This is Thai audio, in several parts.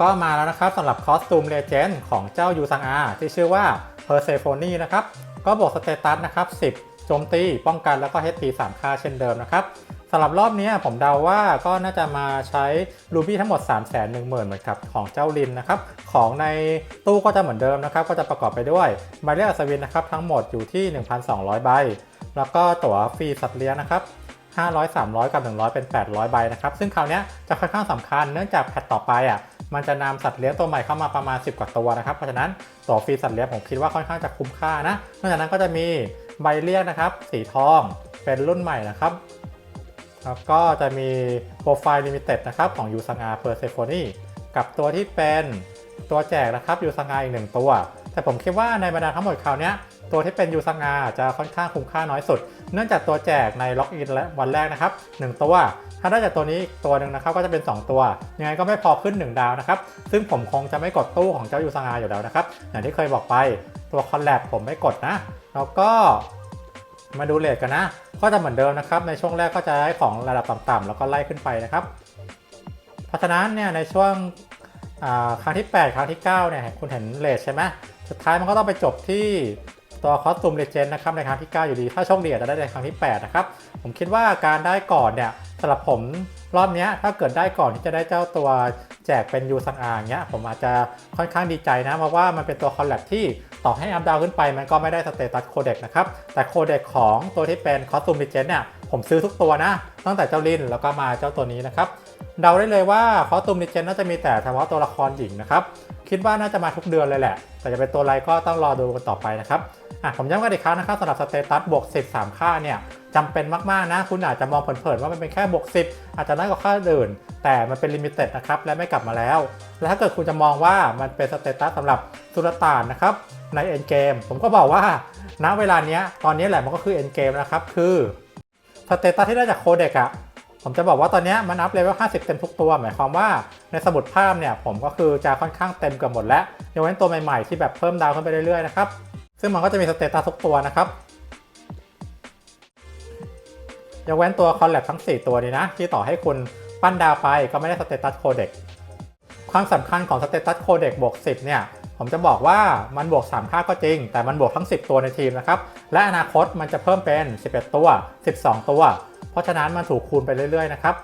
ก็มาแล้วนะครับสำหรับคอสตูมเลเจนด์ของเจ้ายูซังอาที่ชื่อว่า Persephone นะครับ ก็บอกสเตตัสนะครับ 10 โจมตี ป้องกันแล้วก็ HP 3 ค่าเช่นเดิมนะครับสำหรับรอบนี้ผมเดาว่าก็น่าจะมาใช้รูบี้ทั้งหมด 3 1 0 0 0 0เหมือนกับของเจ้าลินนะครับ ของในตู้ก็จะเหมือนเดิมนะครับ ก็จะประกอบไปด้วยใบเลือดอัศวินนะครับ ทั้งหมดอยู่ที่ 1,200 ใบ แล้วก็ตั๋วฟรีสัตว์เลี้ยงนะครับ500 300 กับ 100 เป็น 800 ใบนะครับ ซึ่งคราวนี้จะค่อนข้างสำคัญเนื่องจากแพทต่อไปอะ มันจะนำสัตว์เลี้ยงตัวใหม่เข้ามาประมาณ 10 กว่าตัวนะครับ เพราะฉะนั้นตั๋วฟรีสัตว์เลี้ยงผมคิดว่าค่อนข้างจะคุ้มค่านะ นอกจากนั้นก็จะมีใบเรียกนะครับ สีทองเป็นรุ่นใหม่นะครับแล้วก็จะมีโปรไฟล์ลิมิเต็ดนะครับของยูซังอาเพอร์เซโฟนีกับตัวที่เป็นตัวแจกนะครับยูซังอาอีกหนึ่งตัว แต่ผมคิดว่าในบรรดาทั้งหมดคราวนี้ตัวที่เป็นยูซังอาจะค่อนข้างคุ้มค่าน้อยสุด เนื่องจากตัวแจกในล็อกอินและวันแรกนะครับ1ตัว ถ้าได้จากตัวนี้อีกตัวหนึ่งนะครับก็จะเป็น 2 ตัว ยังไงก็ไม่พอขึ้น 1 ดาวนะครับ ซึ่งผมคงจะไม่กดตู้ของเจ้ายูซังาอยู่แล้วนะครับ อย่างที่เคยบอกไปตัวคอนแลบผมไม่กดนะ แล้วก็มาดูเลทกันนะ ก็จะเหมือนเดิมนะครับ ในช่วงแรกก็จะได้ของระดับต่ำๆแล้วก็ไล่ขึ้นไปนะครับ เพราะฉะนั้นเนี่ยในช่วงครั้งที่ 8 ครั้งที่ 9เนี่ยคุณเห็นเลทใช่ไหมสุดท้ายมันก็ต้องไปจบที่ ตัวคอสตูมเลเจนด์นะครับในครั้งที่ 9 อยู่ดี ถ้าโชคดีอาจจะได้ในครั้งที่ 8 นะครับ ผมคิดว่าการได้ก่อนเนี่ยสำหรับผมรอบนี้ถ้าเกิดได้ก่อนที่จะได้เจ้าตัวแจกเป็นยูซังอาเงี้ยผมอาจจะค่อนข้างดีใจนะ เพราะว่ามันเป็นตัวคอลแลบที่ต่อให้อัพดาวขึ้นไปมันก็ไม่ได้สเตตัสโคเด็กนะครับ แต่โคเด็กของตัวที่เป็นคอสตูมเลเจนด์เนี่ยผมซื้อทุกตัวนะ ตั้งแต่เจ้าลินแล้วก็มาเจ้าตัวนี้นะครับเดาได้เลยว่าคอสตูมเลเจนด์น่าจะมีแต่เฉพาะตัวละครหญิงนะครับ คิดว่าน่าจะมาทุกเดือนเลยแหละ แต่จะเป็นตัวอะไรก็ต้องรอดูกันต่อไปนะครับ อะผมย้ำกันอีกครั้งนะครับสำหรับสเตตัสบวก10 3 ค่าเนี่ยจำเป็นมากๆนะ คุณอาจจะมองเผินๆว่ามันเป็นแค่บวก10 อาจจะน้อยกว่าค่าอื่น แต่มันเป็นลิมิเต็ดนะครับและไม่กลับมาแล้ว และถ้าเกิดคุณจะมองว่ามันเป็นสเตตัสสำหรับสุลต่านนะครับในเอ็นเกมผมก็บอกว่าณเวลานี้ตอนนี้แหละมันก็คือเอ็นเกมนะครับคือสเตตัสที่ได้จากโคเด็กอะผมจะบอกว่าตอนนี้มันอัพเลเวล 50 เต็มทุกตัว หมายความว่าในสมุดภาพเนี่ยผมก็คือจะค่อนข้างเต็มเกือบหมดแล้วยกเว้นตัวใหม่ๆ ที่แบบเพิ่มดาวขึ้นไปเรื่อยๆนะครับ ซึ่งมันก็จะมีสเตตัสทุกตัวนะครับยกเว้นตัวคอนแลบทั้ง 4 ตัวนี้นะ ที่ต่อให้คุณปั้นดาวไปก็ไม่ได้สเตตัสโคเด็กความสำคัญของสเตตัสโคเด็กบวก 10 เนี่ย ผมจะบอกว่ามันบวก 3 ค่าก็จริง แต่มันบวกทั้ง 10 ตัวในทีมนะครับ และอนาคตมันจะเพิ่มเป็น 11 ตัว 12 ตัว เพราะฉะนั้นมันถูกคูณไปเรื่อยๆนะครับ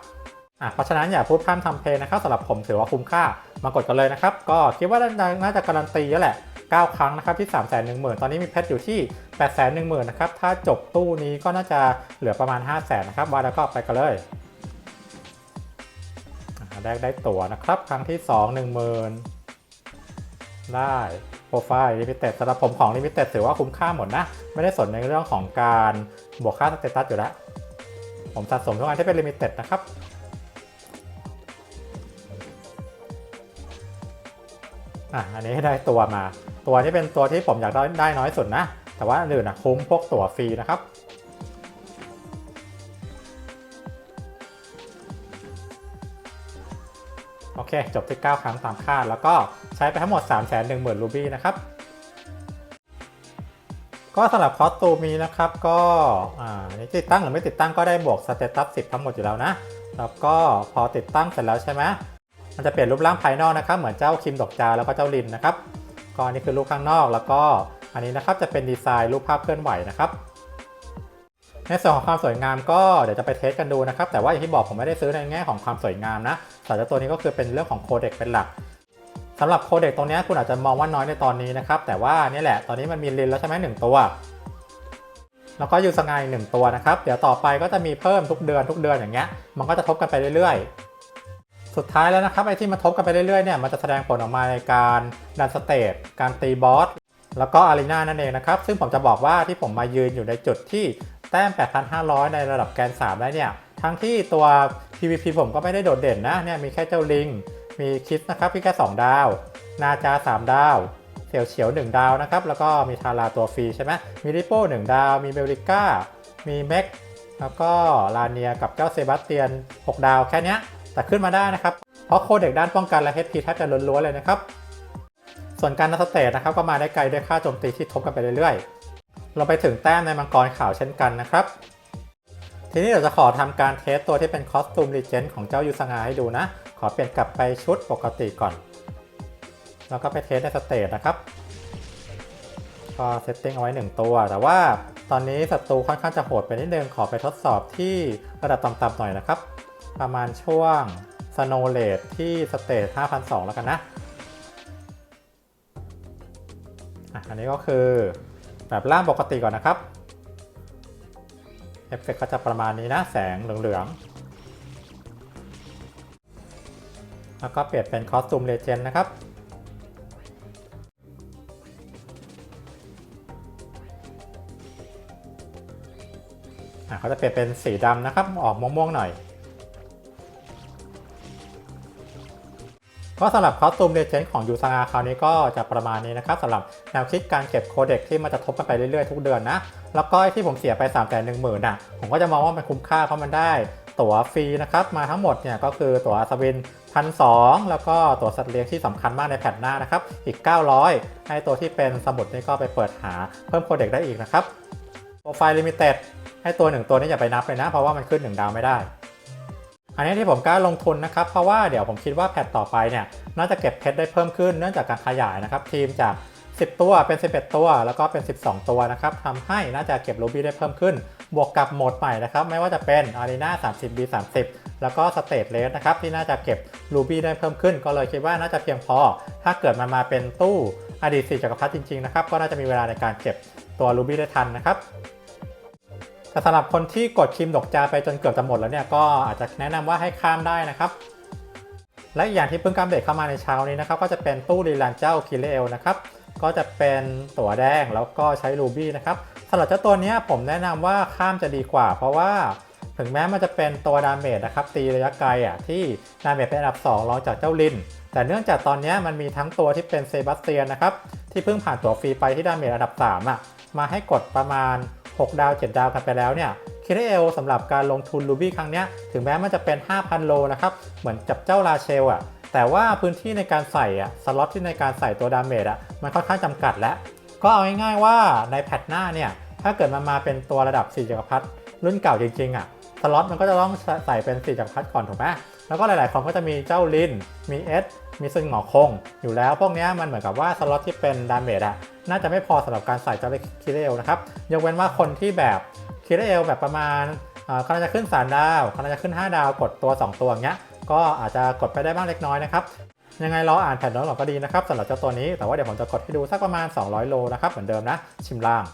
อะเพราะฉะนั้นอย่าพูดพร่ำทำเพลงนะครับสำหรับผมถือว่าคุ้มค่ามากดกันเลยนะครับ ก็คิดว่าน่าจะการันตีแล้วแหละ 9 ครั้งนะครับที่3 1 0 0 0 0 ตอนนี้มีเพชรอยู่ที่ 8 1 0 0 0 0นะครับถ้าจบตู้นี้ก็น่าจะเหลือประมาณ 5 0 0 0 0 0นะครับวาแล้วก็ไปกันเลยอะแรกได้ตั๋วนะครับ ครั้งที่ 2 10,000 ได้โปรไฟล์ลิมิเต็ดสำหรับผมของลิมิเต็ดถือว่าคุ้มค่าหมดนะ ไม่ได้สนในเรื่องของการบวกค่าสเตตัสอยู่แล้ว ผมสะสมทุกอันที่เป็นลิมิเต็ดนะครับอะอันนี้ให้ได้ตัวมา ตัวที่เป็นตัวที่ผมอยากได้ได้น้อยสุดนะ แต่ว่าอื่นนะคุ้มพวกตั๋วฟรีนะครับ โอเค จบที่ 9 ครั้งตามคาด แล้วก็ใช้ไปทั้งหมด 3 1 0 0 0 0รูบี้นะครับ ก็สำหรับคอสตูมนี้นะครับ ก็อ่านี่ติดตั้งหรือไม่ติดตั้งก็ได้บวกสเตตัส10 ทั้งหมดอยู่แล้วนะ แล้วก็พอติดตั้งเสร็จแล้วใช่ไหมมันจะเปลี่ยนรูปร่างภายนอกนะครับ เหมือนเจ้าคิมดอกจาแล้วก็เจ้าลินนะครับ ก็อันนี่คือรูปข้างนอก แล้วก็อันนี้นะครับจะเป็นดีไซน์รูปภาพเคลื่อนไหวนะครับ ในส่วนของความสวยงามก็เดี๋ยวจะไปเทสกันดูนะครับ แต่ว่าอย่างที่บอกผมไม่ได้ซื้อในแง่ของความสวยงามนะแต่ตัวนี้ก็คือเป็นเรื่องของโคเด็กเป็นหลักสำหรับโคเด็กตรงนี้คุณอาจจะมองว่าน้อยในตอนนี้นะครับ แต่ว่านี่แหละตอนนี้มันมีลินแล้วใช่ไหมหนึ่งตัว แล้วก็ยูสงายหนึ่งตัวนะครับ เดี๋ยวต่อไปก็จะมีเพิ่มทุกเดือนทุกเดือนอย่างเงี้ย มันก็จะทบกันไปเรื่อยๆ สุดท้ายแล้วนะครับไอที่มันทบกันไปเรื่อยๆเนี่ยมันจะแสดงผลออกมาในการดันสเตจการตีบอสแล้วก็อารีนานั่นเองนะครับ ซึ่งผมจะบอกว่าที่ผมมายืนอยู่ในจุดที่แต้ม 8,500 ในระดับแกน 3 ได้เนี่ย ทั้งที่ตัว PVP ผมก็ไม่ได้โดดเด่นนะเนี่ยมีแค่เจ้าลิง มีคิดนะครับที่แค่ 2 ดาว นาจา 3 ดาว เสี่ยวเฉียว 1 ดาวนะครับ แล้วก็มีทาราตัวฟรีใช่ไหมมีริโป้ 1 ดาว มีเบลิก้า มีเม็ก แล้วก็ลาเนียกับเจ้าเซบาสเตียน 6 ดาวแค่เนี้ย แต่ขึ้นมาได้นะครับ เพราะโคเด็กด้านป้องกันและ HP แทบจะล้วนๆเลยนะครับ ส่วนการนัสเตทนะครับก็มาได้ไกลด้วยค่าโจมตีที่ทบกันไปเรื่อยๆ เราไปถึงแต้มในมังกรขาวเช่นกันนะครับ ทีนี้เราจะขอทำการเทสตัวที่เป็นคอสตูมรีเจนของเจ้ายูซงาให้ดูนะ ขอเปลี่ยนกลับไปชุดปกติก่อน แล้วก็ไปเทสในสเตจนะครับก็เซตติ้งเอาไว้ 1 ตัว แต่ว่าตอนนี้ศัตรูค่อนข้างจะโหดไปนิดนึงขอไปทดสอบที่ระดับต่ำๆหน่อยนะครับ ประมาณช่วง Snow Rate ที่สเตจ5,200แล้วกันนะอันนี้ก็คือแบบล่างปกติก่อนนะครับ เอฟเฟกก็จะประมาณนี้นะ แสงเหลืองๆ แล้วก็เปลี่ยนเป็นคอสตูมเลเจนด์นะครับเขาจะเปลี่ยนเป็นสีดำนะครับ ออกม่วงๆหน่อย ก็สำหรับคอสตูมเลเจนด์ของยูซางาคราวนี้ก็จะประมาณนี้นะครับสำหรับแนวคิดการเก็บโคเด็กที่มันจะทบกันไปเรื่อยๆ ทุกเดือนนะ แล้วก็ไอที่ผมเสียไป3ามแสนหนึ่งหมื่นอะ ผมก็จะมองว่ามันคุ้มค่าเพราะมันได้ตั๋วฟรีนะครับ มาทั้งหมดเนี่ยก็คือตั๋วอัศวินพันสแล้วก็ตั๋วสัตว์เลี้ยงที่สำคัญมากในแผ่นหน้านะครับ อีก 900 ให้ตัวที่เป็นสมุดนี่ก็ไปเปิดหาเพิ่มโคเด็กได้อีกนะครับโปรไฟล์ลิมิเต็ดให้ตัวหนึ่งตัวนี้อย่าไปนับเลยนะ เพราะว่ามันขึ้น 1 ดาวไม่ได้ อันนี้ที่ผมกล้าลงทุนนะครับเพราะว่าเดี๋ยวผมคิดว่าแพทต่อไปเนี่ยน่าจะเก็บเพชรได้เพิ่มขึ้นเนื่องจากการขยายนะครับทีมจาก 10 ตัวเป็น 11 ตัว แล้วก็เป็น 12 ตัวนะครับทำให้น่าจะเก็บรูบี้ได้เพิ่มขึ้น บวกกับโหมดใหม่นะครับไม่ว่าจะเป็น Arena 30 B 30แล้วก็ State Race นะครับที่น่าจะเก็บรูบี้ได้เพิ่มขึ้น ก็เลยคิดว่าน่าจะเพียงพอ ถ้าเกิดมันมาเป็นตู้อดีตสีจักรพรรดิจริงๆนะครับก็น่าจะมีเวลาในการเก็บตัวรูบี้ได้ทันนะครับ แต่สำหรับคนที่กดคิมดอกจาไปจนเกือบจะหมดแล้วเนี่ยก็อาจจะแนะนำว่าให้ข้ามได้นะครับ และอีอย่างที่เพิ่งกำเดตเข้ามาในเช้านี้นะครับก็จะเป็นตู้รีลันเจ้าคิเลเอลนะครับก็จะเป็นตัวแดงแล้วก็ใช้รูบี้นะครับสำหรับเจ้าตัวเนี้ยผมแนะนำว่าข้ามจะดีกว่า เพราะว่าถึงแม้มันจะเป็นตัวดาเมจนะครับตีระยะไกลอะที่ดาเมจเป็นอันดับ2รองจากเจ้าลิน แต่เนื่องจากตอนเนี้ยมันมีทั้งตัวที่เป็นเซบาสเตียนนะครับที่เพิ่งผ่านตัวฟรีไปที่ดาเมจอันดับ3อะมาให้กดประมาณ 6 ดาว 7 ดาวกันไปแล้วเนี่ยคิเรเอลสำหรับการลงทุนรูบี้ครั้งนี้ถึงแม้มันจะเป็น 5,000 โลนะครับ เหมือนจับเจ้าราเชลอะแต่ว่าพื้นที่ในการใส่อะสล็อตที่ในการใส่ตัวดาเมจอะมันค่อนข้างจำกัดแล้ว ก็เอาง่ายๆว่าในแพทหน้าเนี่ย ถ้าเกิดมันมาเป็นตัวระดับ4จักรพรรดิรุ่นเก่าจริงๆอะสล็อตมันก็จะต้องใส่เป็น4จักรพรรดิก่อนถูกไหม แล้วก็หลาย ๆ คนก็จะมีเจ้าลิน มีเอสมีซึงหงอคง อยู่แล้วพวกนี้มันเหมือนกับว่าสล็อตที่เป็นดาเมจอะน่าจะไม่พอสำหรับการใส่เจ้าคิเรลนะครับยกเว้นว่าคนที่แบบคิเรลแบบประมาณอ่ากำลังจะขึ้น 3 ดาวกำลังจะขึ้น 5 ดาวกดตัว 2 ตัวเงี้ยก็อาจจะกดไปได้บ้างเล็กน้อยนะครับยังไงเราอ่านแผ่นโน้ตก่อนก็ดีนะครับสำหรับเจ้าตัวนี้แต่ว่าเดี๋ยวผมจะกดให้ดูสักประมาณ 200 โลนะครับเหมือนเดิมนะชิมล่าง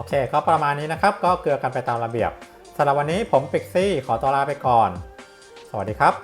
โอเค ก็ประมาณนี้นะครับ ก็เกลือกันไปตามระเบียบสำหรับวันนี้ผมปิกซี่ขอตัวลาไปก่อน สวัสดีครับ